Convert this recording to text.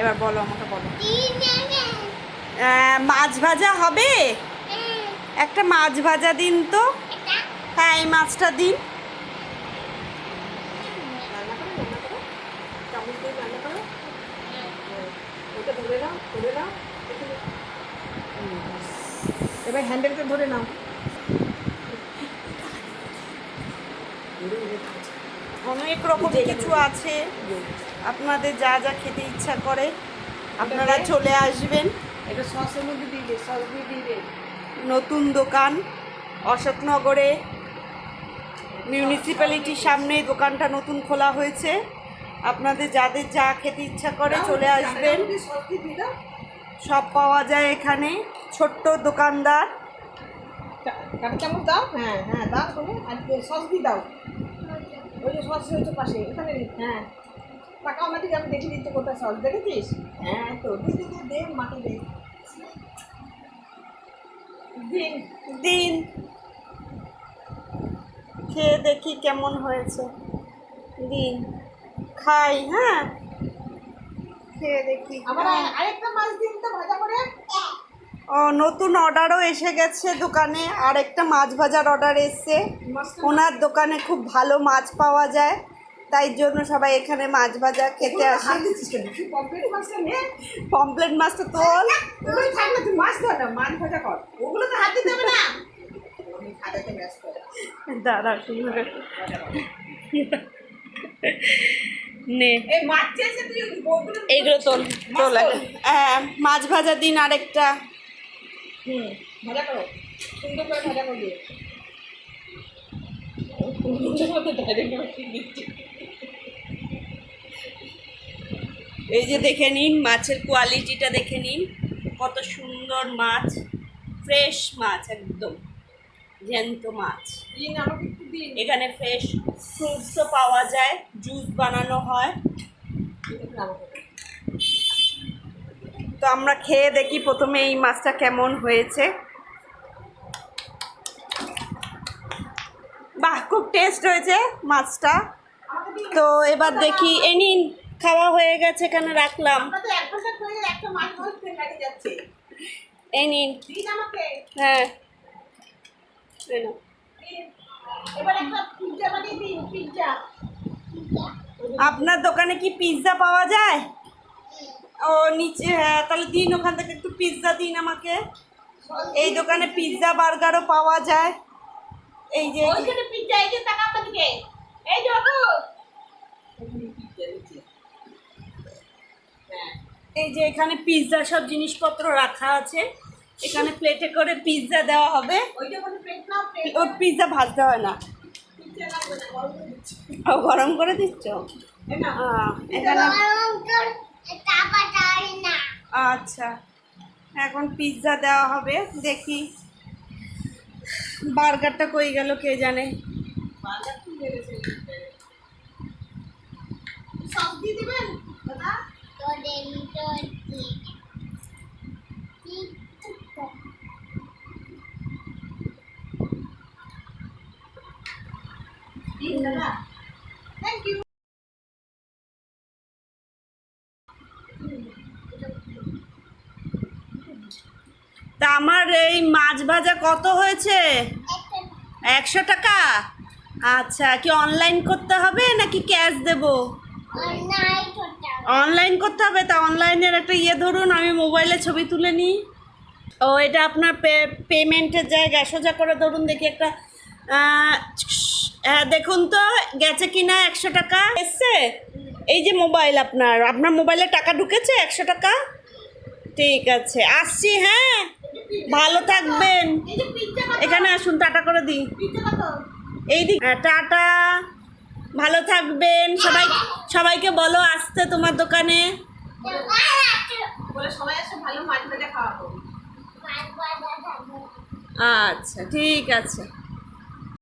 এবার বলো আমাকে বলো। মাছ ভাজা হবে? একটা মাছ ভাজা দিন তো। হ্যাঁ এই মাছটা দিন। এবার হ্যান্ডেলটা ধরে নাও ধরে ধরে খাচ্ছে। অনেক রকম কিছু আছে। আপনাদের যা যা খেতে ইচ্ছা করে আপনারা চলে আসবেন। এটা সসের মধ্যে দিয়ে দে সস দিয়ে দিয়ে নতুন দোকান অশোকনগরে মিউনিসিপ্যালিটির সামনে দোকানটা নতুন খোলা হয়েছে। আপনাদের যাদের যা খেতে ইচ্ছা করে চলে আসবেন। সব পাওয়া যায় এখানে ছোট্ট দোকানদার। চামচ দাও? হ্যাঁ হ্যাঁ দাও আর সস দিয়ে দাও। ওই যে সস হয়েছে পাশে ওখানে নে, হ্যাঁ। টাকা আমাদের আমি দেখে দিচ্ছি কোথায় সস দেখেছিস? হ্যাঁ তো। দে দে মাটি দে। দিন দিন। খেয়ে দেখি কেমন হয়েছে। দিন। খাই হ্যাঁ। খেয়ে দেখি। আবার আরেকটা মাছ দিন তো ভাজা করে। নতুন অর্ডারও এসে গেছে দোকানে। আর একটা মাছ ভাজার অর্ডার এসছে। ওনার দোকানে খুব ভালো মাছ পাওয়া যায়। তাই জন্য সবাই এখানে মাছ ভাজা খেতে আসে। পমপ্লেট মাছটা তোল দাঁড়া নে। এইগুলো তোল তোল হ্যাঁ মাছ ভাজা দিন আরেকটা। হুম ভাজা করো। সুন্দর করে ভাজা করবে এই যে দেখে নিন মাছের কোয়ালিটিটা দেখে নিন। কত সুন্দর মাছ ফ্রেশ মাছ একদম জ্যান্ত মাছ। এখানে ফ্রেশ ফ্রুটসও পাওয়া যায় জুস বানানো হয়। তো আমরা খেয়ে দেখি প্রথমে এই মাছটা কেমন হয়েছে। বাহ, খুব টেস্ট হয়েছে মাছটা। তো এবার দেখি, এ নিন, খাওয়া হয়ে গেছে এখানে রাখলাম। হ্যাঁ। আপনার দোকানে কি পিৎজা পাওয়া যায়? ও নিচে হ্যাঁ তাহলে দিন ওখান থেকে একটু পিৎজা দিন আমাকে। এই দোকানে পিৎজা বার্গারও পাওয়া যায়। এই যে এই যে টাকা আমাদেরকে এই যে বাবু। এই যে এখানে পিৎজা সব জিনিসপত্র রাখা আছে। এখানে প্লেটে করে পিৎজা দেওয়া হবে। ওর পিৎজা ভাজতে হয় না। ও গরম করে দিচ্ছ? এখানে আচ্ছা এখন পিৎজা দেওয়া হবে দেখি। বার্গারটা কই গেল কে জানে? দাদা দিন দাদা থ্যাংক ইউ তা আমার এই মাছ ভাজা কত হয়েছে? একশো টাকা? আচ্ছা কি অনলাইন করতে হবে নাকি ক্যাশ দেব? অনলাইন করতে হবে, তা অনলাইনের একটা ইয়ে ধরুন, আমি মোবাইলে ছবি তুলে নিই। ও, এটা আপনার পেমেন্টের জায়গায়, সোজা করে ধরুন দেখি একটা হ্যাঁ দেখুন তো, গেছে কিনা একশো টাকা? এসছে? এই যে মোবাইল আপনার আপনার মোবাইলে টাকা ঢুকেছে একশো টাকা? ঠিক আছে, আসছি হ্যাঁ। ভালো থাকবেন। এখানে আসুন টাটা করে দিই। এই দিক হ্যাঁ, টাটা। ভালো থাকবেন। সবাই সবাইকে বলো আসতে তোমার দোকানে। আচ্ছা ঠিক আছে।